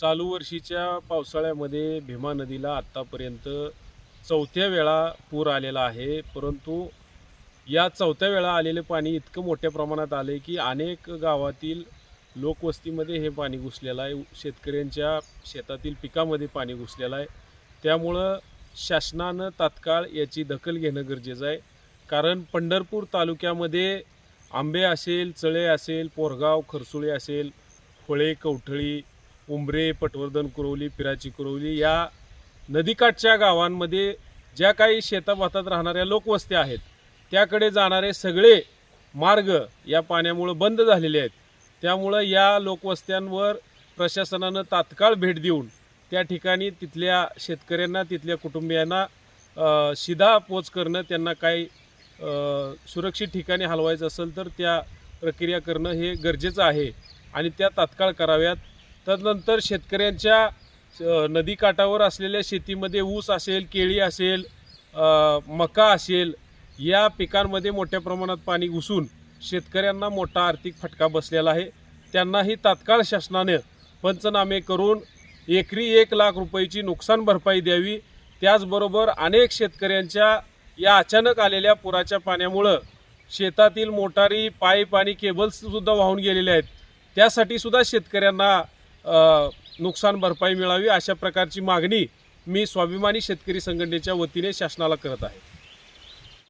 चालू वर्षीच्या पावसाळ्यामध्ये भीमा नदीला आत्तापर्यंत चौथ्या वेळा पूर आलेला आहे. परंतु या चौथ्या वेळा आलेले पाणी इतकं मोठ्या प्रमाणात आले की अनेक गावातील लोकवस्तीमध्ये हे पाणी घुसलेलं आहे. शेतकऱ्यांच्या शेतातील पिकामध्ये पाणी घुसलेलं आहे. त्यामुळं शासनानं तात्काळ याची दखल घेणं गरजेचं आहे. कारण पंढरपूर तालुक्यामध्ये आंबे असेल चळे असेल पोरगाव खरसुळे असेल फळे कवठळी उंबरे पटवर्धन कुरवली पिराची कुरवली या नदीकाठच्या गावांमध्ये ज्या काही शेताभातात राहणाऱ्या लोकवस्त्या आहेत त्याकडे जाणारे सगळे मार्ग या पाण्यामुळं बंद झालेले आहेत. त्यामुळं या लोकवस्त्यांवर प्रशासनानं तात्काळ भेट देऊन त्या ठिकाणी तिथल्या शेतकऱ्यांना तिथल्या कुटुंबियांना शिधा पोच करणं त्यांना काही सुरक्षित ठिकाणी हलवायचं असेल तर त्या प्रक्रिया करणं हे गरजेचं आहे आणि त्या तात्काळ कराव्यात. तदनंतर शेतकऱ्यांच्या नदीकाठावर असलेल्या शेतीमध्ये ऊस असेल केळी असेल मका असेल या पिकांमध्ये मोठ्या प्रमाणात पाणी घुसून शेतकऱ्यांना मोठा आर्थिक फटका बसलेला आहे. त्यांनाही तात्काळ शासनाने पंचनामे करून एकरी एक लाख रुपयाची नुकसान भरपाई द्यावी. त्याचबरोबर अनेक शेतकऱ्यांच्या या अचानक आलेल्या पुराच्या पाण्यामुळं शेतातील मोटारी पाईप आणि केबल्ससुद्धा वाहून गेलेले आहेत. त्यासाठी सुद्धा शेतकऱ्यांना नुकसान भरपाई मिळावी अशा प्रकारची मागणी मी स्वाभिमानी शेतकरी संघटनेच्या वतीने शासनाला करत आहे.